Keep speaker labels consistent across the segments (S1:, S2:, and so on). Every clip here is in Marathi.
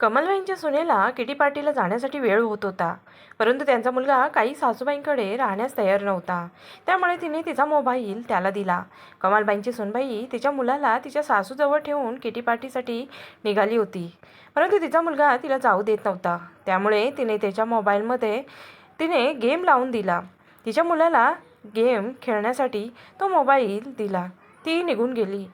S1: कमलबाईंच्या सुनेला किटी पार्टीला जाण्यासाठी वेळ होत होता. परंतु त्यांचा मुलगा काही सासूबाईंकडे राहण्यास तयार नव्हता. त्यामुळे तिने तिचा मोबाईल त्याला दिला. कमलबाईंची सुनबाई तिच्या मुलाला तिच्या सासूजवळ ठेवून किटी पार्टीसाठी निघाली होती. परंतु तिचा मुलगा तिला जाऊ देत नव्हता. त्यामुळे तिने त्याच्या मोबाईलमध्ये तिने गेम लावून दिला. तिच्या मुलाला गेम खेळण्यासाठी तो मोबाईल दिला. ती निघून गेली.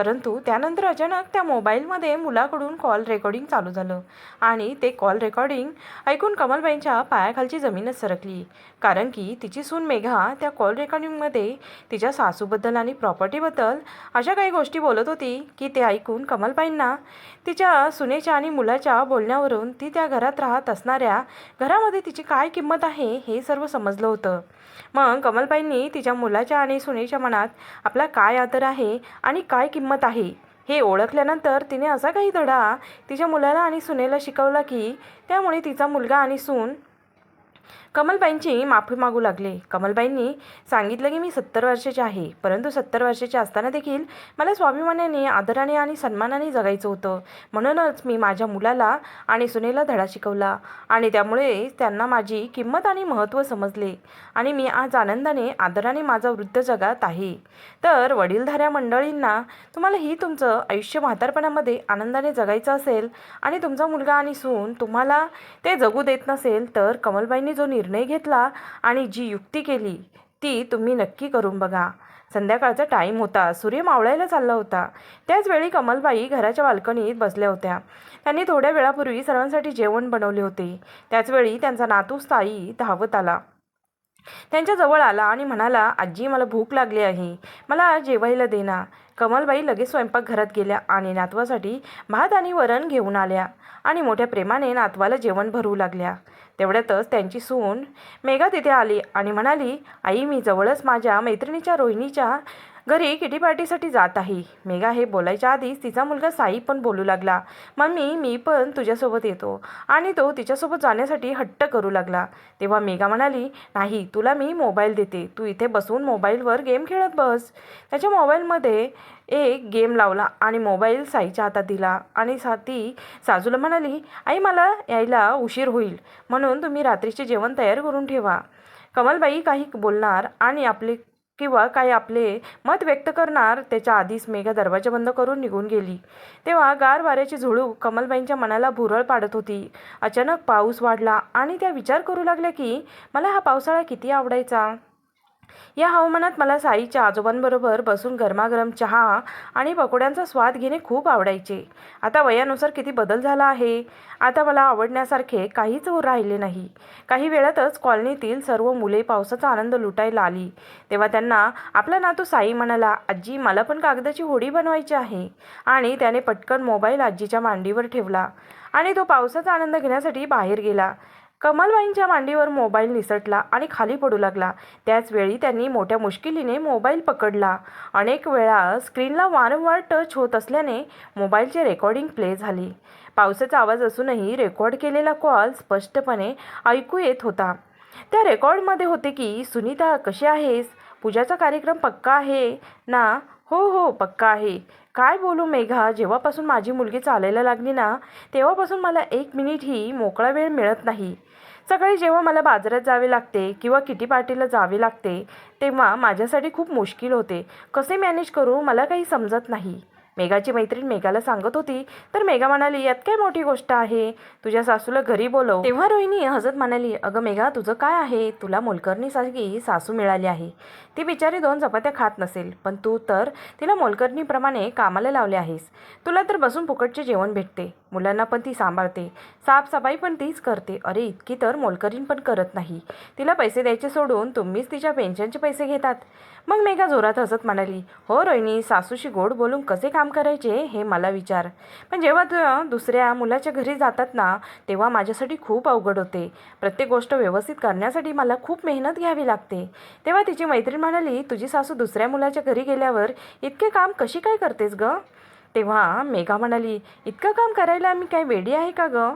S1: परंतु त्यानंतर अचानक त्या मोबाईलमध्ये मुलाकडून कॉल रेकॉर्डिंग चालू झालं आणि ते कॉल रेकॉर्डिंग ऐकून कमलबाईंच्या पायाखालची जमीनच सरकली. कारण की तिची सून मेघा त्या कॉल रेकॉर्डिंगमध्ये तिच्या सासूबद्दल आणि प्रॉपर्टीबद्दल अशा काही गोष्टी बोलत होती की ते ऐकून कमलबाईंना तिच्या सुनेच्या आणि मुलाच्या बोलण्यावरून ती त्या घरात राहत असणाऱ्या घरामध्ये तिची काय किंमत आहे हे सर्व समजलं होतं. मग कमलबाईंनी तिच्या मुलाच्या आणि सुनेच्या मनात आपला काय आदर आहे आणि काय किंमत आहे. हे ओळखल्यानंतर तिने असा काही धडा तिच्या मुलाला आणि सुनेला शिकवला की त्यामुळे तिचा मुलगा आणि सून कमलबाईंची माफी मागू लागले. कमलबाईंनी सांगितलं की मी सत्तर वर्षाचे आहे. परंतु सत्तर वर्षाची असताना देखील मला स्वाभिमानाने आदराने आणि सन्मानाने जगायचं होतं. म्हणूनच मी माझ्या मुलाला आणि सुनेला धडा शिकवला आणि त्यामुळे त्यांना माझी किंमत आणि महत्त्व समजले आणि मी आज आनंदाने आदराने माझा वृद्ध जगात आहे. तर वडीलधाऱ्या मंडळींना तुम्हाला ही तुमचं आयुष्य म्हातारपणामध्ये आनंदाने जगायचं असेल आणि तुमचा मुलगा आणि सून तुम्हाला ते जगू देत नसेल तर कमलबाईंनी जो निर्णय निर्णय घेतला आणि जी युक्ती केली ती तुम्ही नक्की करून बघा. संध्याकाळचा टाईम होता. सूर्य मावळायला चालला होता. त्याचवेळी कमलबाई घराच्या बाल्कनीत बसल्या होत्या. त्यांनी थोड्या वेळापूर्वी सर्वांसाठी जेवण बनवले होते. त्याचवेळी त्यांचा नातू स्थायी धावत आला. त्यांच्याजवळ आला आणि म्हणाला आजी मला भूक लागली आहे. मला जेवायला देना कमलबाई लगेच स्वयंपाकघरात गेल्या आणि नातवासाठी भात आणि वरण घेऊन आल्या आणि मोठ्या प्रेमाने नातवाला जेवण भरू लागल्या. तेवढ्यातच त्यांची सून मेघा तिथे आली आणि म्हणाली आई मी जवळच माझ्या मैत्रिणीच्या रोहिणीच्या घरी किटी पार्टीसाठी जात आहे मेघा हे बोलायच्या आधीच तिचा मुलगा साई पण बोलू लागला. मम्मी मी पण तुझ्यासोबत येतो आणि तो तिच्यासोबत जाण्यासाठी हट्ट करू लागला तेव्हा मेघा म्हणाली नाही तुला मी मोबाईल देते. तू इथे बसून मोबाईलवर गेम खेळत बस. त्याच्या मोबाईलमध्ये एक गेम लावला आणि मोबाईल साईच्या हातात दिला. आणि सा ती साजूला म्हणाली आई मला यायला उशीर होईल. म्हणून तुम्ही रात्रीचे जेवण तयार करून ठेवा. कमलबाई काही बोलणार आणि आपले किंवा काही आपले मत व्यक्त करणार त्याच्या आधीच मेघा दरवाजा बंद करून निघून गेली. तेव्हा गार वाऱ्याची झुळूक कमलबाईंच्या मनाला भुरळ पाडत होती. अचानक पाऊस वाढला आणि त्या विचार करू लागल्या की मला हा पावसाळा किती आवडायचा? या हवामानात मला साईच्या आजोबांबरोबर बसून गरमागरम चहा आणि पकोड्यांचा स्वाद घेणे खूप आवडायचे. आता वयानुसार किती बदल झाला आहे? आता मला आवडण्यासारखे काहीच राहिले नाही. काही वेळातच कॉलनीतील सर्व मुले पावसाचा आनंद लुटायला आली. तेव्हा त्यांना आपला नातू साई म्हणाला आजी मला पण कागदाची होडी बनवायची आहे. आणि त्याने पटकन मोबाईल आजीच्या मांडीवर ठेवला आणि तो पावसाचा आनंद घेण्यासाठी बाहेर गेला. कमलबाईंच्या मांडीवर मोबाईल निसटला आणि खाली पडू लागला. त्याचवेळी त्यांनी मोठ्या मुश्किलीने मोबाईल पकडला. अनेक वेळा स्क्रीनला वारंवार टच होत असल्याने मोबाईलचे रेकॉर्डिंग प्ले झाले. पावसाचा आवाज असूनही रेकॉर्ड केलेला कॉल स्पष्टपणे ऐकू येत होता. त्या रेकॉर्डमध्ये होते की सुनीता कशी आहेस? पूजाचा कार्यक्रम पक्का आहे ना? हो हो पक्का आहे. काय बोलू मेघा जेव्हापासून माझी मुलगी चालायला लागली ना तेव्हापासून मला एक मिनिटही मोकळा वेळ मिळत नाही. सकाळी जेव्हा मला बाजारात जावे लागते किंवा किटी पार्टीला जावे लागते तेव्हा माझ्यासाठी खूप मुश्किल होते. कसे मॅनेज करू मला काही समजत नाही. मेघाची मैत्रीण मेघाला सांगत होती तर मेघा म्हणाली यात काय मोठी गोष्ट आहे? तुझ्या सासूला घरी बोलव. तेव्हा रोहिणी हजत म्हणाली अगं मेघा तुझं काय आहे? तुला मोलकर्णीसारखी सासू मिळाली आहे. ती बिचारी दोन चपात्या खात नसेल पण तू तर तिला मोलकर्णीप्रमाणे कामाला लावले आहेस. तुला तर बसून फुकटचे जेवण भेटते. मुलांना पण ती सांभाळते. साफसफाई पण तीच करते. अरे इतकी तर मोलकरीण पण करत नाही. तिला पैसे द्यायचे सोडून तुम्हीच तिच्या पेन्शनचे पैसे घेतात. मग मेघा जोरात हसत म्हणाली हो रोहिणी सासूशी गोड बोलून कसे काम करायचे हे मला विचार. पण जेव्हा दुसऱ्या मुलाच्या घरी जातात ना तेव्हा माझ्यासाठी खूप अवघड होते. प्रत्येक गोष्ट व्यवस्थित करण्यासाठी मला खूप मेहनत घ्यावी लागते. तेव्हा तिची मैत्रीण म्हणाली तुझी सासू दुसऱ्या मुलाच्या घरी गेल्यावर इतके काम कशी काय करतेस गं? तेव्हा मेघा म्हणाली इतकं काम करायला मी काय वेडी आहे का गं?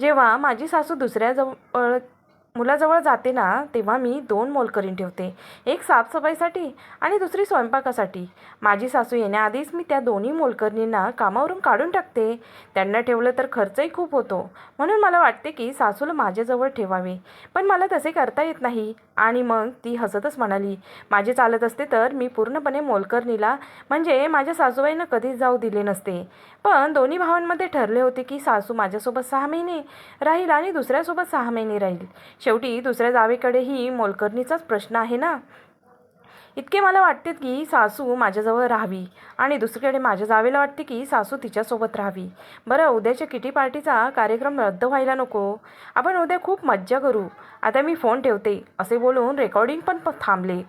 S1: जेव्हा माझी सासू दुसऱ्या जवळ मुलाजवळ जाते ना तेव्हा मी दोन मोलकरीण ठेवते. एक साफसफाईसाठी आणि दुसरी स्वयंपाकासाठी. माझी सासू येण्याआधीच मी त्या दोन्ही मोलकरणींना कामावरून काढून टाकते. त्यांना ठेवलं तर खर्चही खूप होतो. म्हणून मला वाटते की सासूला माझ्याजवळ ठेवावे. पण मला तसे करता येत नाही. आणि मग ती हसतच म्हणाली माझे चालत असते तर मी पूर्णपणे मोलकरणीला म्हणजे माझ्या सासूबाईनं कधीच जाऊ दिले नसते. पण दोन्ही भावांमध्ये ठरले होते की सासू माझ्यासोबत सहा महिने राहील आणि दुसऱ्यासोबत सहा महिने राहील. शेवटी दुसऱ्या जावेकडेही मोलकरणीचाच प्रश्न आहे ना? इतके मला वाटते की सासू माझ्याजवळ राहावी आणि दुसरीकडे माझ्या जावेला वाटते की सासू तिच्यासोबत राहावी. बरं उद्याच्या किटी पार्टीचा कार्यक्रम रद्द व्हायला नको. आपण उद्या खूप मज्जा करू. आता मी फोन ठेवते असे बोलून रेकॉर्डिंग पण थांबले.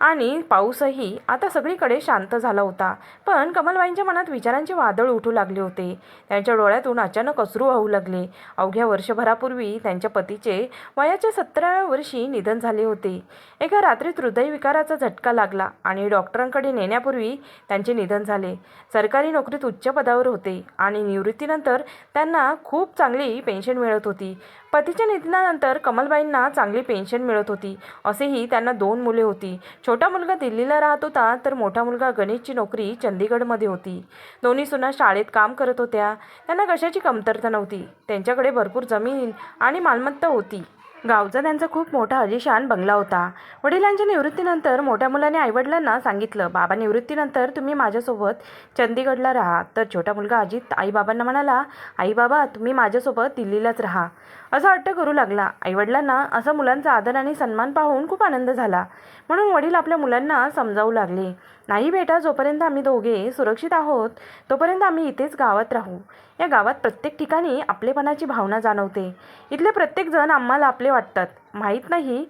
S1: आणि पाऊसही आता सगळीकडे शांत झाला होता. पण कमलबाईंच्या मनात विचारांचे वादळ उठू लागले होते. त्यांच्या डोळ्यातून अचानक अश्रू वाहू लागले. अवघ्या वर्षभरापूर्वी त्यांच्या पतीचे वयाच्या सतराव्या वर्षी निधन झाले होते. एका रात्रीत हृदयविकाराचा झटका लागला आणि डॉक्टरांकडे नेण्यापूर्वी त्यांचे निधन झाले. सरकारी नोकरीत उच्च पदावर होते आणि निवृत्तीनंतर त्यांना खूप चांगली पेन्शन मिळत होती. पतीच्या निधनानंतर कमलबाईंना चांगली पेन्शन मिळत होती. असेही त्यांना दोन मुले होती. छोटा मुलगा दिल्लीला राहत होता तर मोठा मुलगा गणेशची नोकरी चंदीगडमध्ये होती. दोन्ही सुना शाळेत काम करत होत्या. त्यांना कशाची कमतरता नव्हती. त्यांच्याकडे भरपूर जमीन आणि मालमत्ता होती. गावचा त्यांचा खूप मोठा अलिशान बंगला होता. वडिलांच्या निवृत्तीनंतर मोठ्या मुलाने आईवडिलांना सांगितलं बाबा निवृत्तीनंतर तुम्ही माझ्यासोबत चंदीगडला राहा. तर छोटा मुलगा अजित आईबाबांना म्हणाला आई बाबा तुम्ही माझ्यासोबत दिल्लीलाच राहा. असा हट्ट करू लागला. आईवडिलांना असा मुलांचा आदर आणि सन्मान पाहून खूप आनंद झाला. म्हणून वडील आपल्या मुलांना समजावू लागले. नाही बेटा जोपर्यंत आम्ही दोघे सुरक्षित आहोत तोपर्यंत आम्ही इथेच गावात राहू. या गावात प्रत्येक ठिकाणी आपलेपणाची भावना जाणवते. इथले प्रत्येकजण आम्हाला आपले वाटतात. माहीत नाही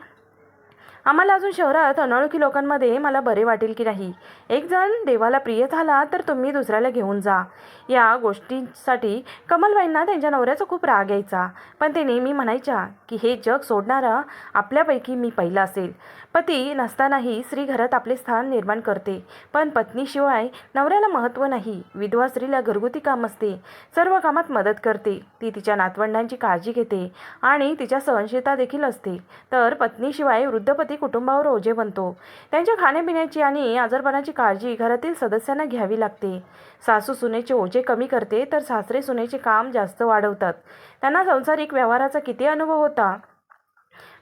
S1: आम्हाला अजून शहरात अनोळखी लोकांमध्ये मला बरे वाटेल की नाही. एक जण देवाला प्रिय झाला तर तुम्ही दुसऱ्याला घेऊन जा. या गोष्टींसाठी कमलबाईंना त्यांच्या नवऱ्याचा खूप राग यायचा. पण ते नेहमी म्हणायच्या की हे जग सोडणारा आपल्यापैकी मी पहिला असेल. पती नसतानाही स्त्री घरात आपले स्थान निर्माण करते. पण पत्नीशिवाय नवऱ्याला महत्त्व नाही. विधवा स्त्रीला घरगुती काम असते. सर्व कामात मदत करते. ती तिच्या नातवंडांची काळजी घेते आणि तिच्या सहनशीलता देखील असते. तर पत्नीशिवाय वृद्ध पती कुटुंबावर ओझे बनतो. त्यांच्या खाण्यापिण्याची आणि आजारपणाची काळजी घरातील सदस्यांना घ्यावी लागते. सासू सुनेचे ओझे कमी करते तर सासरे सुनेचे काम जास्त वाढवतात. त्यांना संसारिक व्यवहाराचा किती अनुभव होता?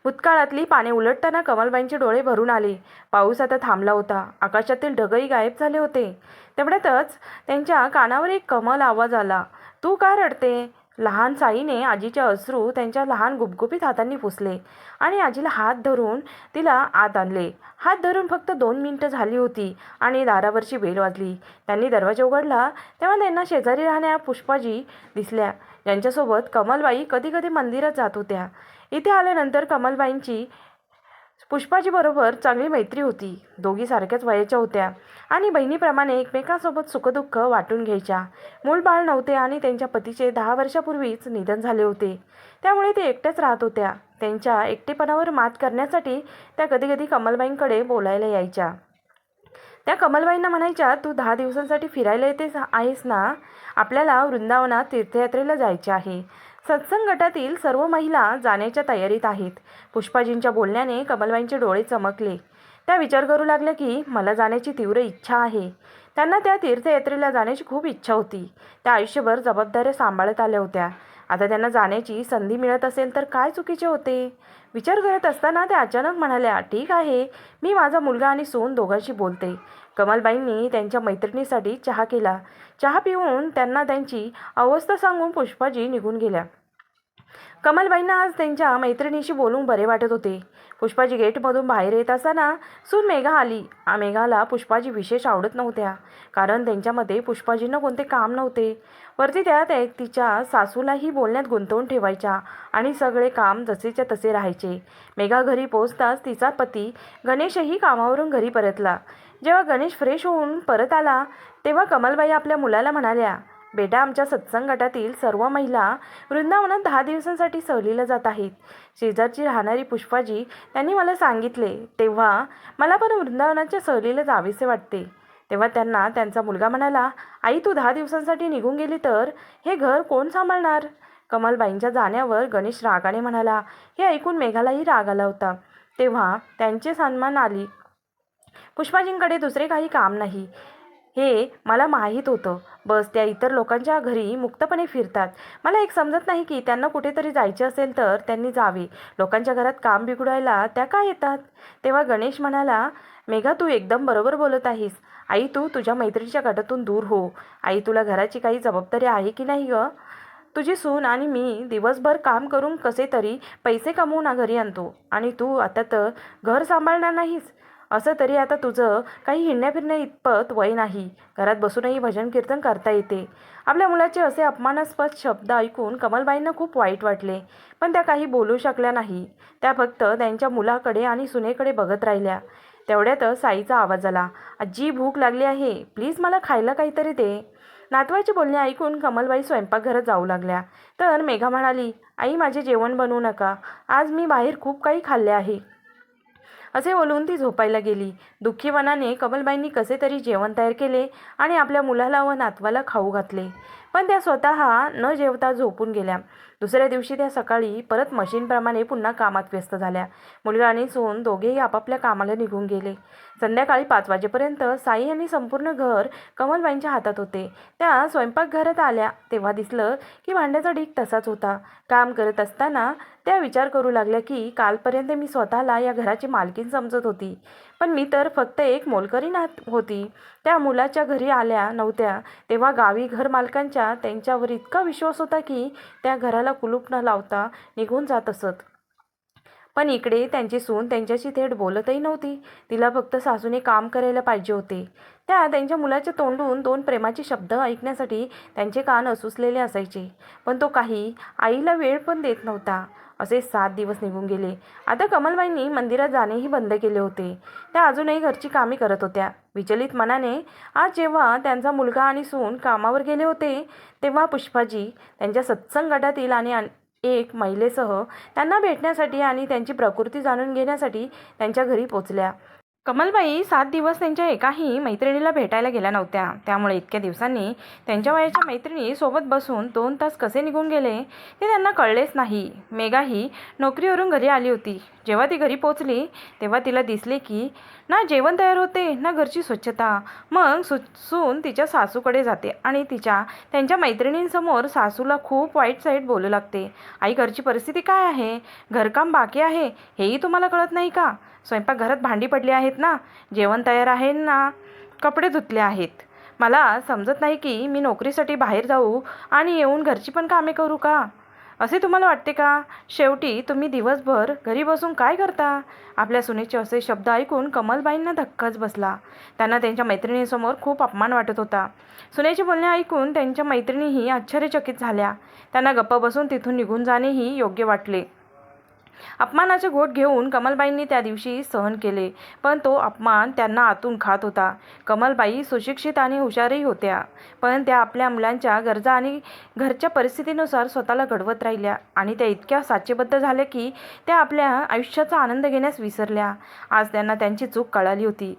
S1: भूतकाळातली पाने उलटताना कमलबाईंचे डोळे भरून आले. पाऊस आता थांबला होता. आकाशातील ढगही गायब झाले होते. तेवढ्यातच त्यांच्या कानावर एक कमल आवाज आला. तू का रडते? लहान साईने आजीचे अश्रू त्यांच्या लहान गुपगुपीत हातांनी पुसले आणि आजीला हात धरून तिला आत आणले. हात धरून फक्त दोन मिनटं झाली होती आणि दारावरची बेल वाजली. त्यांनी दरवाजा उघडला. तेव्हा त्यांना शेजारी राहण्या पुष्पाजी दिसल्या. ज्यांच्यासोबत कमलबाई कधी कधी मंदिरात जात होत्या. इथे आल्यानंतर कमलबाईंची पुष्पाजीबरोबर चांगली मैत्री होती. दोघी सारख्याच वयाच्या होत्या आणि बहिणीप्रमाणे एकमेकांसोबत सुखदुःख वाटून घ्यायच्या. मूल बाळ नव्हते आणि त्यांच्या पतीचे दहा वर्षापूर्वीच निधन झाले होते. त्यामुळे ते एकट्याच राहत होत्या. त्यांच्या एकटेपणावर मात करण्यासाठी त्या कधीकधी कमलबाईंकडे बोलायला यायच्या. त्या कमलबाईंना म्हणायच्या तू दहा दिवसांसाठी फिरायला येतेस आहेस ना? आपल्याला वृंदावनात तीर्थयात्रेला जायचे आहे. सत्संग गटातील सर्व महिला जाण्याच्या तयारीत आहेत. पुष्पाजींच्या बोलण्याने कमलबाईंचे डोळे चमकले. त्या विचार करू लागल्या की मला जाण्याची तीव्र इच्छा आहे. त्यांना त्या तीर्थयात्रेला जाण्याची खूप इच्छा होती. त्या आयुष्यभर जबाबदाऱ्या सांभाळत आल्या होत्या. आता त्यांना जाण्याची संधी मिळत असेल तर काय चुकीचे होते? विचार करत असताना त्या अचानक म्हणाल्या ठीक आहे. मी माझा मुलगा आणि सून दोघांशी बोलते. कमलबाईंनी त्यांच्या मैत्रिणीसाठी चहा केला. चहा पिऊन त्यांना त्यांची अवस्था सांगून पुष्पाजी निघून गेल्या. कमलबाईंना आज त्यांच्या मैत्रिणीशी बोलून बरे वाटत होते. पुष्पाजी गेटमधून बाहेर येत असताना सून मेघा आली. आ मेघाला पुष्पाजी विशेष आवडत नव्हत्या कारण त्यांच्यामध्ये पुष्पाजींना कोणते काम नव्हते. वरती त्या एक तिच्या सासूलाही बोलण्यात गुंतवून ठेवायच्या आणि सगळे काम जसेच्या तसे राहायचे. मेघा घरी पोहोचताच तिचा पती गणेशही कामावरून घरी परतला. जेव्हा गणेश फ्रेश होऊन परत आला तेव्हा कमलबाई आपल्या मुलाला म्हणाल्या बेटा आमच्या सत्संग गटातील सर्व महिला वृंदावनात दहा दिवसांसाठी सहलीला जात आहेत. शेजारची राहणारी पुष्पाजी त्यांनी मला सांगितले तेव्हा मला पण वृंदावनाच्या सहलीला जावेसे वाटते. तेव्हा त्यांना त्यांचा मुलगा म्हणाला आई तू दहा दिवसांसाठी निघून गेली तर? हे घर कोण सांभाळणार? कमलबाईंच्या जाण्यावर गणेश रागाने म्हणाला हे ऐकून मेघालाही राग आला होता. तेव्हा त्यांचे सन्मान आली. पुष्पाजींकडे दुसरे काही काम नाही. हे मला माहीत होतं. बस त्या इतर लोकांच्या घरी मुक्तपणे फिरतात. मला एक समजत नाही की त्यांना कुठेतरी जायचे असेल तर त्यांनी जावे. लोकांच्या घरात काम बिघडायला त्या का येतात? तेव्हा गणेश म्हणाला मेघा तू एकदम बरोबर बोलत आहेस. आई तू तुझ्या मैत्रिणीच्या गटातून दूर हो. आई तुला घराची काही जबाबदारी आहे की नाही ग? तुझी सून आणि मी दिवसभर काम करून कसे तरी पैसे कमवून घरी आणतो. आणि तू आता तर घर सांभाळणार नाहीस. असं तरी आता तुझं काही हिंडण्याफिरण्या इतपत वय नाही. घरात बसूनही भजन कीर्तन करता येते. आपल्या मुलाचे असे अपमानास्पद शब्द ऐकून कमलबाईंना खूप वाईट वाटले पण त्या काही बोलू शकल्या नाही. त्या फक्त त्यांच्या मुलाकडे आणि सुनेकडे बघत राहिल्या. तेवढ्यातच साईचा आवाज आला आजी भूक लागली आहे. प्लीज मला खायला काहीतरी दे. नातवाचे बोलणे ऐकून कमलबाई स्वयंपाकघरात जाऊ लागल्या. तर मेघा म्हणाली आई माझे जेवण बनवू नका. आज मी बाहेर खूप काही खाल्ले आहे. असे बोलून ती झोपायला गेली. दुःखी मनाने कमलबाईंनी कसे तरी जेवण तयार केले आणि आपल्या मुलाला व नातवाला खाऊ घातले. पण त्या स्वतः न जेवता झोपून गेल्या. दुसऱ्या दिवशी त्या सकाळी परत मशीनप्रमाणे पुन्हा कामात व्यस्त झाल्या. मुलगा आणि सून दोघेही आपापल्या कामाला निघून गेले. संध्याकाळी पाच वाजेपर्यंत साई आणि संपूर्ण घर कमलबाईंच्या हातात होते. त्या स्वयंपाकघरात आल्या. तेव्हा दिसलं की भांड्याचा ढीक तसाच होता. काम करत असताना त्या विचार करू लागल्या की कालपर्यंत मी स्वतःला या घराची मालकीन समजत होती. पण मी तर फक्त एक मोलकरी नात होती. त्या मुलाच्या घरी आल्या नव्हत्या. तेव्हा गावी घरमालकांच्या त्यांच्यावर इतका विश्वास होता की त्या घराला कुलूप न लावता निघून जात असत. पण इकडे त्यांची सून त्यांच्याशी थेट बोलतही नव्हती. तिला फक्त सासूने काम करायला पाहिजे होते. त्या त्यांच्या मुलाच्या तोंडून दोन प्रेमाचे शब्द ऐकण्यासाठी त्यांचे कान असुसलेले असायचे. पण तो काही आईला वेळ पण देत नव्हता. असे सात दिवस निघून गेले. आता कमलबाईंनी मंदिरात जाणेही बंद केले होते. त्या अजूनही घरची कामे करत होत्या. विचलित मनाने आज जेव्हा त्यांचा मुलगा आणि सून कामावर गेले होते तेव्हा पुष्पाजी त्यांच्या सत्संग गटातील आणि एक महिलेसह त्यांना भेटण्यासाठी आणि त्यांची प्रकृती जाणून घेण्यासाठी त्यांच्या घरी पोचल्या. कमलबाई सात दिवस त्यांच्या एकाही मैत्रिणीला भेटायला गेल्या नव्हत्या. त्यामुळे इतक्या दिवसांनी त्यांच्या वयाच्या मैत्रिणी सोबत बसून दोन तास कसे निघून गेले ते त्यांना कळलेच नाही. मेघाही नोकरीवरून घरी आली होती. जेव्हा ती घरी पोचली तेव्हा तिला दिसले की ना जेवण तयार होते ना घरची स्वच्छता. मग सुचून तिच्या सासूकडे जाते आणि तिच्या त्यांच्या मैत्रिणींसमोर सासूला खूप वाईट साईट बोलू लागते. आई घरची परिस्थिती काय आहे? घरकाम बाकी आहे? हेही तुम्हाला कळत नाही का? स्वयंपाकघरात भांडी पडली आहेत ना? जेवण तयार आहे ना? कपडे धुतले आहेत. मला समजत नाही की मी नोकरीसाठी बाहेर जाऊ आणि येऊन घरची पण कामे करू का? असे तुम्हाला वाटते का? शेवटी तुम्ही दिवसभर घरी बसून काय करता? आपल्या सुनेचे असे शब्द ऐकून कमलबाईंना धक्काच बसला. त्यांना त्यांच्या मैत्रिणीसमोर खूप अपमान वाटत होता. सुनेचे बोलणे ऐकून त्यांच्या मैत्रिणीही आश्चर्यचकित झाल्या. त्यांना गप्प बसून तिथून निघून जाणेही योग्य वाटले. अपमानाचे घोट घेऊन कमलबाईंनी त्या दिवशी सहन केले पण तो अपमान त्यांना आतून खात होता. कमलबाई सुशिक्षित आणि हुशारही होत्या पण त्या आपल्या मुलांच्या गरजा आणि घरच्या परिस्थितीनुसार स्वतःला घडवत राहिल्या आणि त्या इतक्या साचेबद्ध झाल्या की त्या आपल्या आयुष्याचा आनंद घेण्यास विसरल्या. आज त्यांना त्यांची चूक कळाली होती.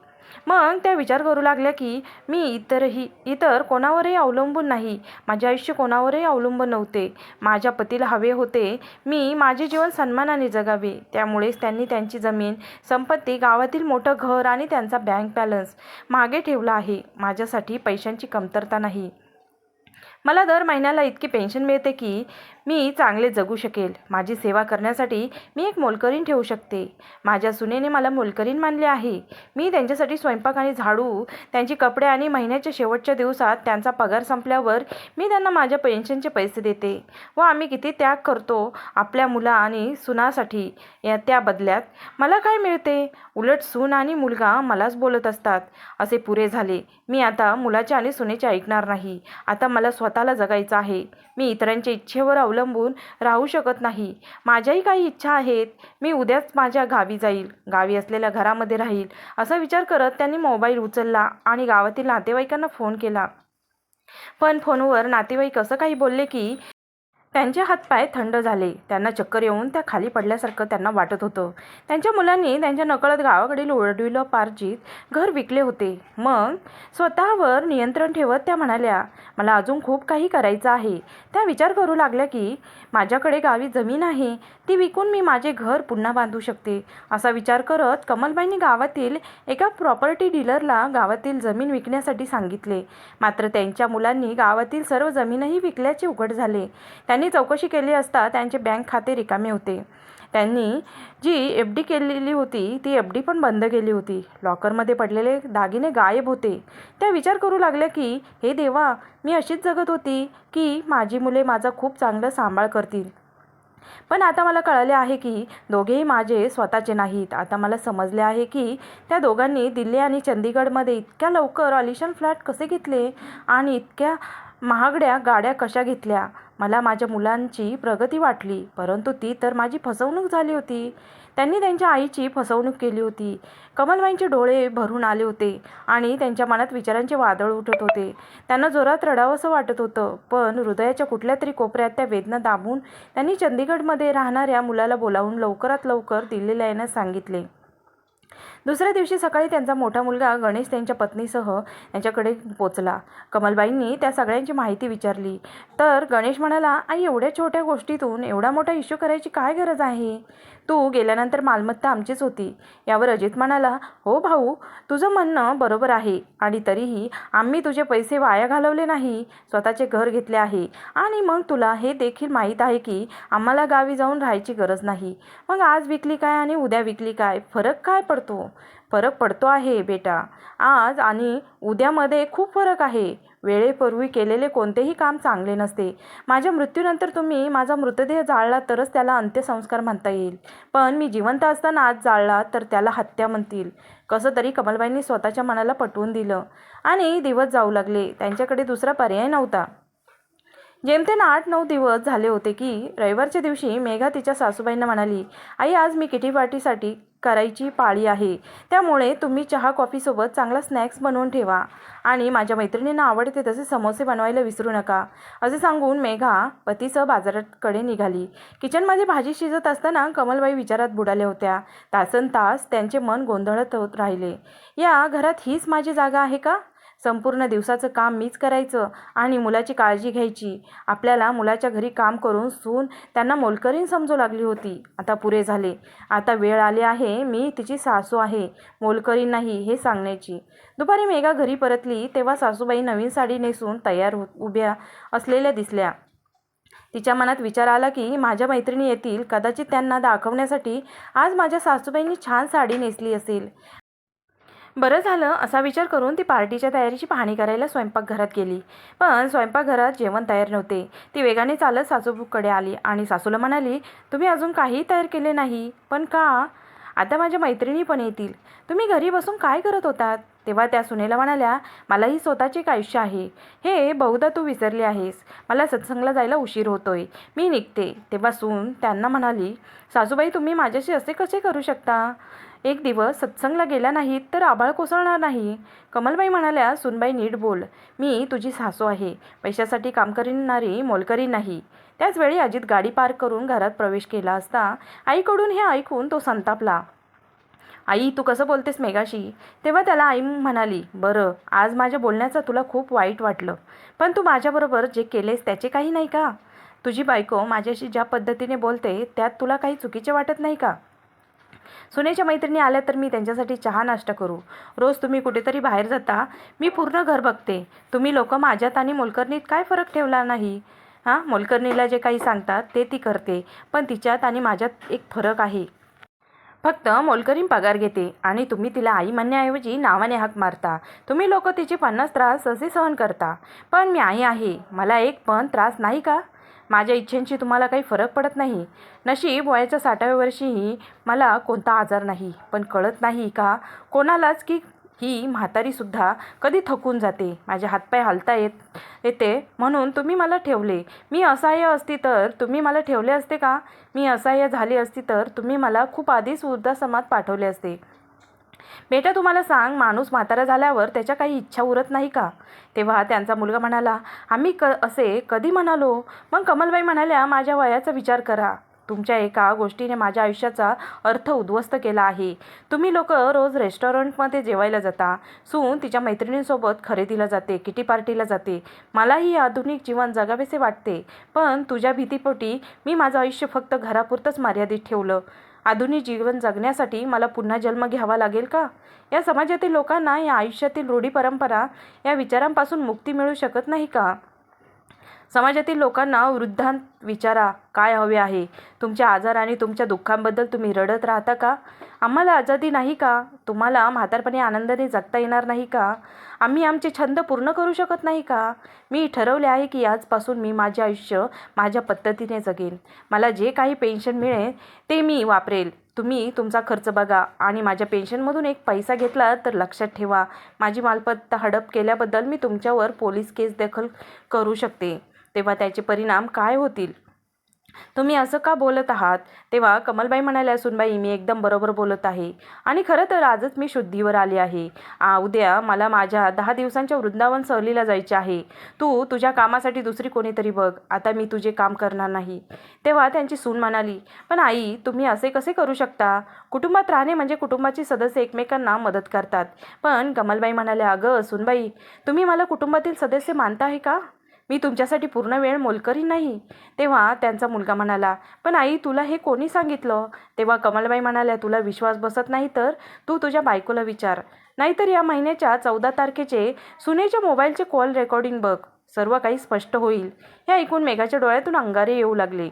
S1: मग त्या विचार करू लागल्या की मी इतरही इतर कोणावरही अवलंबून नाही. माझे आयुष्य कोणावरही अवलंबून नव्हते. माझ्या पतीला हवे होते. मी माझे जीवन सन्मानाने जगावे. त्यामुळेच त्यांनी त्यांची जमीन संपत्ती गावातील मोठं घर आणि त्यांचा बँक बॅलन्स मागे ठेवला आहे. माझ्यासाठी पैशांची कमतरता नाही. मला दर महिन्याला इतकी पेन्शन मिळते की मी चांगले जगू शकेल. माझी सेवा करण्यासाठी मी एक मोलकरीण ठेवू शकते. माझ्या सुनेने मला मोलकरीण मानले आहे. मी त्यांच्यासाठी स्वयंपाक आणि झाडू त्यांची कपडे आणि महिन्याच्या शेवटच्या दिवसात त्यांचा पगार संपल्यावर मी त्यांना माझ्या पेन्शनचे पैसे देते व आम्ही किती त्याग करतो आपल्या मुला आणि सुनासाठी. या त्या बदल्यात मला काय मिळते? उलट सून आणि मुलगा मलाच बोलत असतात. असे पुरे झाले. मी आता मुलाचे आणि सुनेचे ऐकणार नाही. आता मला स्वतःला जगायचं आहे. मी इतरांच्या इच्छेवर अवलंबून अवलंबून राहू शकत नाही. माझ्याही काही इच्छा आहेत. मी उद्याच माझ्या गावी जाईल. गावी असलेल्या घरामध्ये राहील. असा विचार करत त्यांनी मोबाईल उचलला आणि गावातील नातेवाईकांना फोन केला. पण फोनवर नातेवाईक असं काही बोलले की त्यांचे हातपाय थंड झाले. त्यांना चक्कर येऊन त्या खाली पडल्यासारखं त्यांना वाटत होतं. त्यांच्या मुलांनी त्यांच्या नकळत गावाकडील ओरडविलं पार्जित घर विकले होते. मग स्वतःवर नियंत्रण ठेवत त्या म्हणाल्या मला अजून खूप काही करायचं आहे. त्या विचार करू लागल्या की माझ्याकडे गावी जमीन आहे. ती विकून मी माझे घर पुन्हा बांधू शकते. असा विचार करत कमलबाईंनी गावातील एका प्रॉपर्टी डीलरला गावातील जमीन विकण्यासाठी सांगितले. मात्र त्यांच्या मुलांनी गावातील सर्व जमीनही विकल्याचे उघड झाले. त्यांनी चौकशी केली असता त्यांचे बँक खाते रिकामे होते. त्यांनी जी एफ डी केलेली होती ती एफ डी पण बंद केली होती. लॉकरमध्ये पडलेले दागिने गायब होते. त्या विचार करू लागल्या की हे देवा मी अशीच जगत होती की माझी मुले माझा खूप चांगलं सांभाळ करतील. पण आता मला कळले आहे की दोघेही माझे स्वतःचे नाहीत. आता मला समजले आहे की त्या दोघांनी दिल्ली आणि चंदीगडमध्ये इतक्या लवकर अलिशान फ्लॅट कसे घेतले आणि इतक्या महागड्या गाड्या कशा घेतल्या? मला माझ्या मुलांची प्रगती वाटली परंतु ती तर माझी फसवणूक झाली होती. त्यांनी त्यांच्या आईची फसवणूक केली होती. कमलबाईंचे डोळे भरून आले होते आणि त्यांच्या मनात विचारांचे वादळ उठत होते. त्यांना जोरात रडावंसं वाटत होतं पण हृदयाच्या कुठल्या तरी कोपऱ्यात त्या वेदना दाबून त्यांनी चंदीगडमध्ये राहणाऱ्या मुलाला बोलावून लवकरात लवकर दिल्लीला येण्यास सांगितले. दुसऱ्या दिवशी सकाळी त्यांचा मोठा मुलगा गणेश त्यांच्या पत्नीसह त्यांच्याकडे पोचला. कमलबाईंनी त्या सगळ्यांची माहिती विचारली. तर गणेश म्हणाला आई एवढ्या छोट्या गोष्टीतून एवढा मोठा इश्यू करायची काय गरज आहे? तू गेल्यानंतर मालमत्ता आमचीच होती. यावर अजित म्हणाला हो भाऊ तुझं म्हणणं बरोबर आहे. आणि तरीही आम्ही तुझे पैसे वाया घालवले नाही. स्वतःचे घर घेतले आहे. आणि मग तुला हे देखील माहीत आहे की आम्हाला गावी जाऊन राहायची गरज नाही. मग आज विकली काय आणि उद्या विकली काय? फरक काय पडतो? फरक पडतो आहे बेटा. आज आणि उद्यामध्ये खूप फरक आहे. वेळेपूर्वी केलेले कोणतेही काम चांगले नसते. माझ्या मृत्यूनंतर तुम्ही माझा मृतदेह जाळला तरच त्याला अंत्यसंस्कार म्हणता येईल. पण मी जिवंत असताना आज जाळला तर त्याला हत्या म्हणतील. कसं तरी कमलबाईंनी स्वतःच्या मनाला पटवून दिलं. आणि दिवस जाऊ लागले. त्यांच्याकडे दुसरा पर्याय नव्हता. जेमतेम आठ नऊ दिवस झाले होते की रविवारच्या दिवशी मेघा तिच्या सासूबाईंना म्हणाली आई आज मी किटी पार्टीसाठी करायची पाळी आहे. त्यामुळे तुम्ही चहा कॉफीसोबत चांगला स्नॅक्स बनवून ठेवा. आणि माझ्या मैत्रिणींना आवडते तसे समोसे बनवायला विसरू नका. असे सांगून मेघा पतीसह बाजाराकडे निघाली. किचनमध्ये भाजी शिजत असताना कमलबाई विचारात बुडाल्या होत्या. तासन तास त्यांचे मन गोंधळत होत राहिले. या घरात हीच माझी जागा आहे का? संपूर्ण दिवसाचं काम मीच करायचं आणि मुलाची काळजी घ्यायची. आपल्याला मुलाच्या घरी काम करून सून त्यांना मोलकरीण समजू लागली होती. आता पुरे झाले. आता वेळ आली आहे मी तिची सासू आहे. मोलकरीण नाही हे सांगण्याची. दुपारी मेघा घरी परतली तेव्हा सासूबाई नवीन साडी नेसून तयार हो उभ्या असलेल्या दिसल्या. तिच्या मनात विचार आला की माझ्या मैत्रिणी येतील कदाचित त्यांना दाखवण्यासाठी आज माझ्या सासूबाईंनी छान साडी नेसली असेल. बरं झालं असा विचार करून ती पार्टीच्या तयारीची पाहणी करायला स्वयंपाकघरात गेली. पण स्वयंपाकघरात जेवण तयार नव्हते. ती वेगाने चालत सासूबूकडे आली आणि सासूला म्हणाली तुम्ही अजून काहीही तयार केले नाही पण का? आता माझ्या मैत्रिणी पण येतील. तुम्ही घरी बसून काय करत होतात? तेव्हा त्या सुनेला म्हणाल्या मलाही स्वतःचे एक आयुष्य आहे. हे बहुधा तू विसरली आहेस. मला सत्संगला जायला उशीर होतोय. मी निघते. तेव्हा सून त्यांना म्हणाली सासूबाई तुम्ही माझ्याशी असे कसे करू शकता? एक दिवस सत्संगला गेला नाहीत तर आबाळ कोसळणार नाही. कमलबाई म्हणाल्या सुनबाई नीट बोल. मी तुझी सासू आहे. पैशासाठी काम करणारी मोलकरी नाही. त्याचवेळी अजित गाडी पार्क करून घरात प्रवेश केला असता आईकडून हे ऐकून तो संतापला. आई तू कसं बोलतेस मेघाशी? तेव्हा त्याला आई म्हणाली बरं आज माझ्या बोलण्याचं तुला खूप वाईट वाटलं. पण तू माझ्याबरोबर जे केलेस त्याचे काही नाही का? तुझी बायको माझ्याशी ज्या पद्धतीने बोलते त्यात तुला काही चुकीचे वाटत नाही का? सुनेच्या मैत्रिणी आल्या तर मी त्यांच्यासाठी चहा नाश्ता करू. रोज तुम्ही कुठेतरी बाहेर जाता. मी पूर्ण घर बघते. तुम्ही लोक माझ्यात आणि मोलकर्णीत काय फरक ठेवला नाही? हां? मोलकर्णीला जे काही सांगतात ते ती करते. पण तिच्यात आणि माझ्यात एक फरक आहे. फक्त मोलकरीन पगार घेते आणि तुम्ही तिला आई म्हणण्याऐवजी नावाने हाक मारता. तुम्ही लोक तिचे पन्नास त्रास असे सहन करता. पण मी आई आहे. मला एक पण त्रास नाही का? माझ्या इच्छेंशी तुम्हाला काही फरक पडत नाही. नशीब वयाच्या साठाव्या वर्षीही मला कोणता आजार नाही. पण कळत नाही का? कोणालाच की ही म्हातारीसुद्धा कधी थकून जाते? माझे हातपाय हलता येत येते म्हणून तुम्ही मला ठेवले. मी असहाय्य असती तर तुम्ही मला ठेवले असते का? मी असहाय्य झाले असती तर तुम्ही मला खूप आधीच वृद्धाश्रमात पाठवले असते. बेटा तुम्हाला सांग माणूस म्हातारा झाल्यावर त्याच्या काही इच्छा उरत नाही का? तेव्हा त्यांचा मुलगा म्हणाला आम्ही क असे कधी म्हणालो? मग कमलबाई म्हणाल्या माझ्या वयाचा विचार करा. तुमच्या एका गोष्टीने माझ्या आयुष्याचा अर्थ उद्ध्वस्त केला आहे. तुम्ही लोक रोज रेस्टॉरंटमध्ये जेवायला जाता. सून तिच्या मैत्रिणींसोबत खरेदीला जाते किटी पार्टीला जाते. मलाही आधुनिक जीवन जगावेसे वाटते. पण तुझ्या भीतीपोटी मी माझं आयुष्य फक्त घरापुरतंच मर्यादित ठेवलं. आधुनिक जीवन जगण्यासाठी मला पुन्हा जन्म घ्यावा लागेल का? या समाजातील लोकांना या आयुष्यातील रूढी परंपरा या विचारांपासून मुक्ती मिळू शकत नाही का? समाजातील लोकांना वृद्धांत विचारा. काय हवे आहे? तुमच्या आजार आणि तुमच्या दुःखांबद्दल तुम्ही रडत राहता का? आम्हाला आजादी नाही का? तुम्हाला म्हातारपणे आनंदाने जगता येणार नाही का? आम्ही आमचे छंद पूर्ण करू शकत नाही का? मी ठरवले आहे की आजपासून मी माझे आयुष्य माझ्या पद्धतीने जगेन. मला जे काही पेन्शन मिळेल ते मी वापरेल. तुम्ही तुमचा खर्च बघा आणि माझ्या पेन्शनमधून एक पैसा घेतला तर लक्षात ठेवा. माझी मालमत्ता हडप केल्याबद्दल मी तुमच्यावर पोलीस केस दाखल करू शकते. तेव्हा त्याचे परिणाम काय होतील? तुम्ही असं का बोलत आहात? तेव्हा कमलबाई म्हणाल्या सुनबाई मी एकदम बरोबर बोलत आहे. आणि खरं तर आजच मी शुद्धीवर आले आहे. आ उद्या मला माझ्या दहा दिवसांच्या वृंदावन सहलीला जायचे आहे. तू तुझ्या कामासाठी दुसरी कोणीतरी बघ. आता मी तुझे काम करणार नाही. तेव्हा त्यांची सून म्हणाली पण आई तुम्ही असे कसे करू शकता? कुटुंबात राहणे म्हणजे कुटुंबाचे सदस्य एकमेकांना मदत करतात. पण कमलबाई म्हणाल्या अगं सुनबाई तुम्ही मला कुटुंबातील सदस्य मानता आहे का? मी तुमच्यासाठी पूर्ण वेळ मोलकरी नाही. तेव्हा त्यांचा मुलगा म्हणाला पण आई तुला हे कोणी सांगितलं? तेव्हा कमलबाई म्हणाल्या तुला विश्वास बसत नाही तर? तू तुझ्या बायकोला विचार. नाहीतर या महिन्याच्या चौदा तारखेचे सुनेच्या मोबाईलचे कॉल रेकॉर्डिंग बघ. सर्व काही स्पष्ट होईल. हे ऐकून मेघाच्या डोळ्यातून अंगारे येऊ लागले.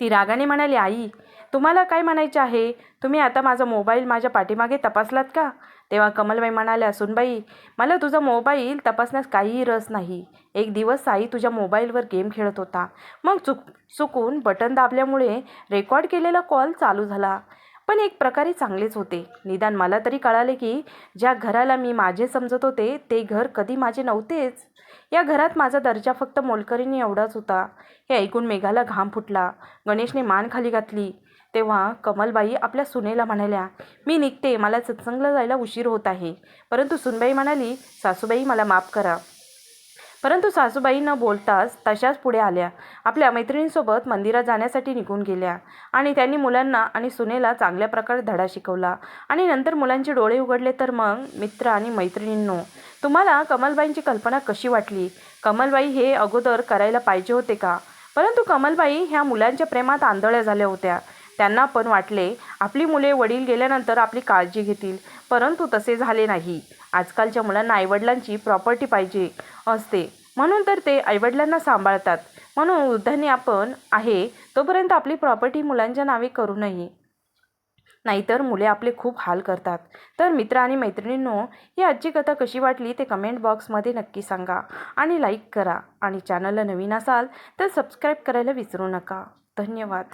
S1: ती रागाने म्हणाली आई तुम्हाला काय म्हणायचे आहे? तुम्ही आता माझा मोबाईल माझ्या पाठीमागे तपासलात का? तेव्हा कमलबाई म्हणाल्या सुनबाई मला तुझा मोबाईल तपासण्यास काहीही रस नाही. एक दिवस साई तुझ्या मोबाईलवर गेम खेळत होता. मग चुक चुकून बटन दाबल्यामुळे रेकॉर्ड केलेला कॉल चालू झाला. पण एक प्रकारे चांगलेच होते. निदान मला तरी कळाले की ज्या घराला मी माझे समजत होते ते घर कधी माझे नव्हतेच. या घरात माझा दर्जा फक्त मोलकरीने एवढाच होता. हे ऐकून मेघाला घाम फुटला. गणेशने मान खाली घातली. तेव्हा कमलबाई आपल्या सुनेला म्हणाल्या मी निघते मला सत्संगला जायला उशीर होत आहे. परंतु सुनबाई म्हणाली सासूबाई मला माफ करा. परंतु सासूबाई न बोलताच तशाच पुढे आल्या. आपल्या मैत्रिणींसोबत मंदिरात जाण्यासाठी निघून गेल्या आणि त्यांनी मुलांना आणि सुनेला चांगल्या प्रकारे धडा शिकवला. आणि नंतर मुलांचे डोळे उघडले तर मग मित्र आणि मैत्रिणींनो तुम्हाला कमलबाईंची कल्पना कशी वाटली? कमलबाई हे अगोदर करायला पाहिजे होते का? परंतु कमलबाई ह्या मुलांच्या प्रेमात आंधळ्या झाल्या होत्या. त्यांना पण वाटले आपली मुले वडील गेल्यानंतर आपली काळजी घेतील. परंतु तसे झाले नाही. आजकालच्या मुलांना आईवडिलांची प्रॉपर्टी पाहिजे असते. म्हणून तर ते आईवडिलांना सांभाळतात. म्हणून वृद्धांनी आपण आहे तोपर्यंत आपली प्रॉपर्टी मुलांच्या नावे करू नये. नाहीतर मुले आपले खूप हाल करतात. तर मित्र आणि मैत्रिणींनो ही आजची कथा कशी वाटली ते कमेंट बॉक्समध्ये नक्की सांगा आणि लाईक करा. आणि चॅनलला नवीन असाल तर सबस्क्राईब करायला विसरू नका. धन्यवाद.